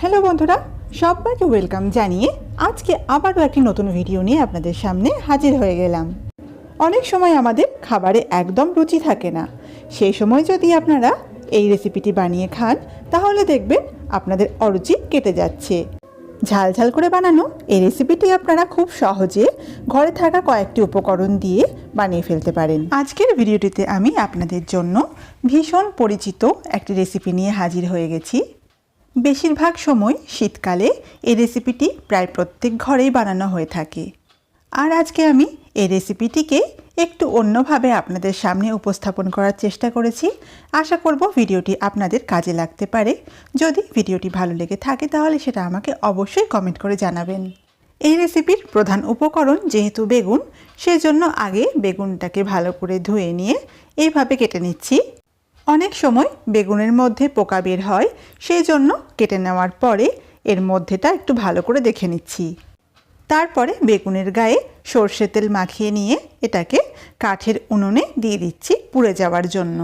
Hello বন্ধুরা, সবাইকে welcome জানিয়ে আজকে আবারও একটি নতুন ভিডিও নিয়ে আপনাদের সামনে হাজির হয়ে গেলাম। অনেক সময় আমাদের খাবারে একদম রুচি থাকে না। সেই সময় যদি আপনারা এই রেসিপিটি বানিয়ে খান, তাহলে দেখবেন আপনাদের অরুচি কেটে যাচ্ছে। ঝাল ঝাল করে বানানো এই রেসিপিটি আপনারা খুব সহজে ঘরে থাকা কয়েকটি উপকরণ দিয়ে বানিয়ে ফেলতে পারেন। আজকের ভিডিওটিতে আমি আপনাদের জন্য ভীষণ পরিচিত একটি রেসিপি নিয়ে হাজির হয়ে গেছি। বেশিরভাগ সময় শীতকালে এই রেসিপিটি প্রায় প্রত্যেক ঘরেই বানানো হয়ে থাকে। আর আজকে আমি এই রেসিপিটিকে একটু অন্যভাবে আপনাদের সামনে উপস্থাপন করার চেষ্টা করেছি। আশা করব ভিডিওটি আপনাদের কাজে লাগতে পারে। যদি ভিডিওটি ভালো লেগে থাকে তাহলে সেটা আমাকে অবশ্যই কমেন্ট করে জানাবেন। এই রেসিপির প্রধান উপকরণ যেহেতু বেগুন, সেজন্য আগে বেগুনটাকে ভালো করে ধুয়ে নিয়ে এইভাবে কেটে নিচ্ছি। অনেক সময় বেগুনের মধ্যে পোকা বের হয়, সেই জন্য কেটে নেওয়ার পরে এর মধ্যেটা একটু ভালো করে দেখে নিচ্ছি। তারপরে বেগুনের গায়ে সর্ষে তেল মাখিয়ে নিয়ে এটাকে কাঠের উনুনে দিয়ে দিচ্ছি পুড়ে যাওয়ার জন্য।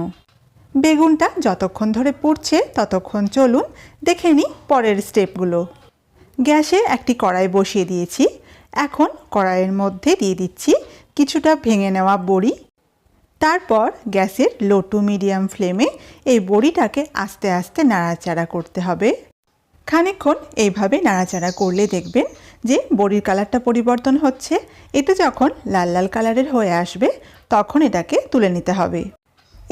বেগুনটা যতক্ষণ ধরে পুড়ছে ততক্ষণ চলুন দেখে নিই পরের স্টেপগুলো। গ্যাসে একটি কড়াই বসিয়ে দিয়েছি। এখন কড়াইয়ের মধ্যে দিয়ে দিচ্ছি কিছুটা ভেঙে নেওয়া বড়ি তারপর গ্যাসের লো টু মিডিয়াম ফ্লেমে এই বড়িটাকে আস্তে আস্তে নাড়াচাড়া করতে হবে। খানিকক্ষণ এইভাবে নাড়াচাড়া করলে দেখবেন যে বড়ির কালারটা পরিবর্তন হচ্ছে। এটা যখন লাল লাল কালারের হয়ে আসবে, তখন এটাকে তুলে নিতে হবে।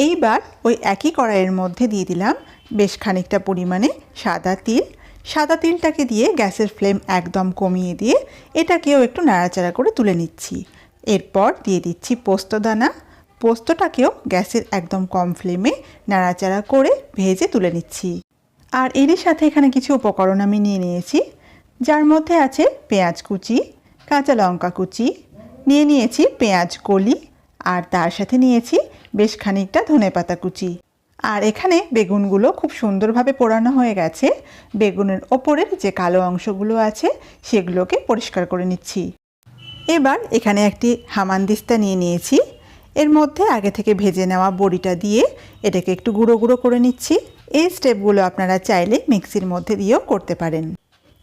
এইবার ওই একই কড়াইয়ের মধ্যে দিয়ে দিলাম বেশ খানিকটা পরিমাণে সাদা তিল। সাদা তিলটাকে দিয়ে গ্যাসের ফ্লেম একদম কমিয়ে দিয়ে এটাকেও একটু নাড়াচাড়া করে তুলে নিচ্ছি। এরপর দিয়ে দিচ্ছি পোস্তদানা পোস্তটাকেও গ্যাসের একদম কম ফ্লেমে নাড়াচাড়া করে ভেজে তুলে নিচ্ছি। আর এরই সাথে এখানে কিছু উপকরণ আমি নিয়ে নিয়েছি। যার মধ্যে আছে পেঁয়াজ কুচি, কাঁচা লঙ্কা কুচি, নিয়ে নিয়েছি পেঁয়াজ কলি, আর তার সাথে নিয়েছি বেশ খানিকটা ধনেপাতা কুচি। আর এখানে বেগুনগুলো খুব সুন্দরভাবে পোড়ানো হয়ে গেছে। বেগুনের ওপরের যে কালো অংশগুলো আছে, সেগুলোকে পরিষ্কার করে নিচ্ছি। এবার এখানে একটি হামানদিস্তা নিয়ে নিয়েছি। এর মধ্যে আগে থেকে ভেজে নেওয়া বড়িটা দিয়ে এটাকে একটু গুঁড়ো গুঁড়ো করে নিচ্ছি। এই স্টেপগুলো আপনারা চাইলে মিক্সির মধ্যে দিয়েও করতে পারেন।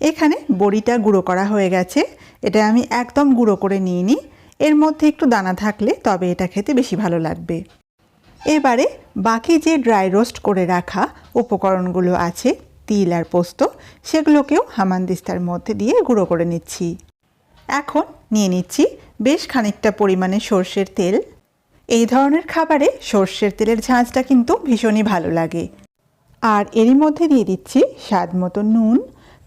এখানে বড়িটা গুঁড়ো করা হয়ে গেছে। এটা আমি একদম গুঁড়ো করে নিয়ে নিই এর মধ্যে একটু দানা থাকলে তবে এটা খেতে বেশি ভালো লাগবে। এবারে বাকি যে ড্রাই রোস্ট করে রাখা উপকরণগুলো আছে, তিল আর পোস্ত, সেগুলোকেও হামানদিস্তার মধ্যে দিয়ে গুঁড়ো করে নিচ্ছি। এখন নিয়ে নিচ্ছি বেশ খানিকটা পরিমাণে সর্ষের তেল। এই ধরনের খাবারে সর্ষের তেলের ঝাঁঝটা কিন্তু ভীষণই ভালো লাগে। আর এরই মধ্যে দিয়ে দিচ্ছি স্বাদ মতো নুন,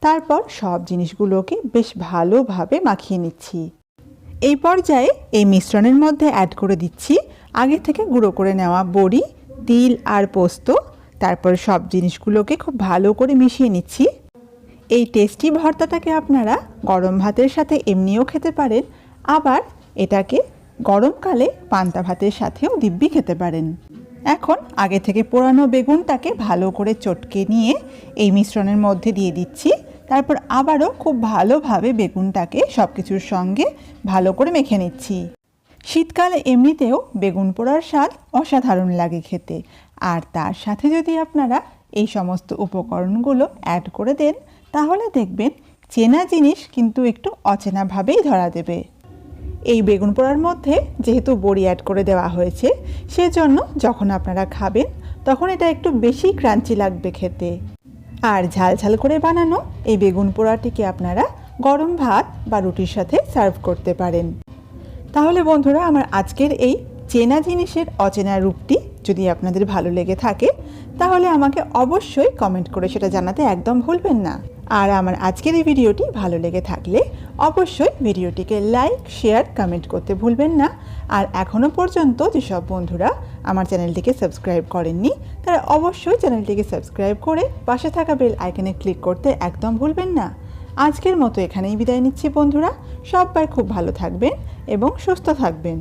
তারপর সব জিনিসগুলোকে বেশ ভালোভাবে মাখিয়ে নিচ্ছি। এই পর্যায়ে এই মিশ্রণের মধ্যে অ্যাড করে দিচ্ছি আগে থেকে গুঁড়ো করে নেওয়া বড়ি, তিল আর পোস্ত, তারপর সব জিনিসগুলোকে খুব ভালো করে মিশিয়ে নিচ্ছি। এই টেস্টি ভর্তাটাকে আপনারা গরম ভাতের সাথে এমনিও খেতে পারেন, আবার এটাকে গরমকালে পান্তা ভাতের সাথেও দিব্যি খেতে পারেন। এখন আগে থেকে পোড়ানো বেগুনটাকে ভালো করে চটকে নিয়ে এই মিশ্রণের মধ্যে দিয়ে দিচ্ছি। তারপর আবারও খুব ভালোভাবে বেগুনটাকে সব কিছুর সঙ্গে ভালো করে মেখে নিচ্ছি। শীতকালে এমনিতেও বেগুন পোড়ার স্বাদ অসাধারণ লাগে খেতে। আর তার সাথে যদি আপনারা এই সমস্ত উপকরণগুলো অ্যাড করে দেন, তাহলে দেখবেন চেনা জিনিস কিন্তু একটু অচেনাভাবেই ধরা দেবে। এই বেগুন পোড়ার মধ্যে যেহেতু বড়ি অ্যাড করে দেওয়া হয়েছে, সেজন্য যখন আপনারা খাবেন, তখন এটা একটু বেশি ক্রাঞ্চি লাগবে খেতে। আর ঝাল ঝাল করে বানানো এই বেগুন পোড়াটিকে আপনারা গরম ভাত বা রুটির সাথে সার্ভ করতে পারেন। তাহলে বন্ধুরা, আমার আজকের এই চেনা জিনিসের অচেনা রূপটি যদি আপনাদের ভালো লেগে থাকে তাহলে আমাকে অবশ্যই কমেন্ট করে সেটা জানাতে একদম ভুলবেন না। আর আমার আজকের এই ভিডিওটি ভালো লেগে থাকলে অবশ্যই ভিডিওটিকে লাইক শেয়ার কমেন্ট করতে ভুলবেন না। আর এখনও পর্যন্ত যেসব বন্ধুরা আমার চ্যানেলটিকে সাবস্ক্রাইব করেননি, তারা অবশ্যই চ্যানেলটিকে সাবস্ক্রাইব করে পাশে থাকা বেল আইকনে ক্লিক করতে একদম ভুলবেন না। আজকের মতো এখানেই বিদায় নিচ্ছি বন্ধুরা। সবাই খুব ভালো থাকবেন এবং সুস্থ থাকবেন।